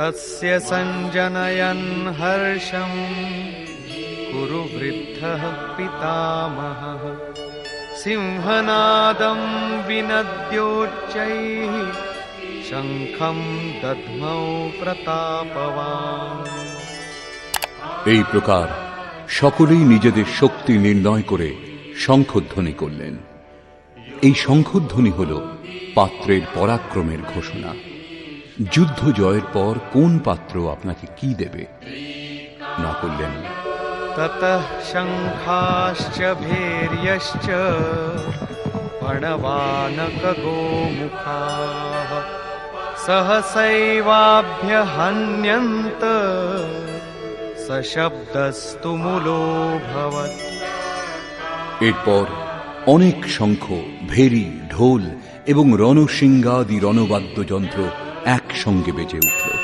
तस्य सञ्जनयन् हर्षम् कुरु वृद्धः पितामहः सिंहनादं विनद्योच्चैः शङ्खं दध्मौ प्रतापवान् এই প্রকার সকলেই নিজেদের শক্তি নির্ণয় করে শঙ্খধ্বনি করলেন এই শঙ্খধ্বনি হল পাত্রের পরাক্রমের ঘোষণা যুদ্ধ জয়ের পর কোন পাত্র আপনাকে কি দেবে না করলেন ततः शङ्खाश्च भैर्यश्च पणवानकगोमुखाः सहसैवाभ्यहन्यन्त सशब्दस्तु मुलोऽभवत् এরপর অনেক শঙ্খ ভেরি ঢোল এবং রণসিংহাদি রণবাদ্যযন্ত্র একসঙ্গে বেজে উঠল।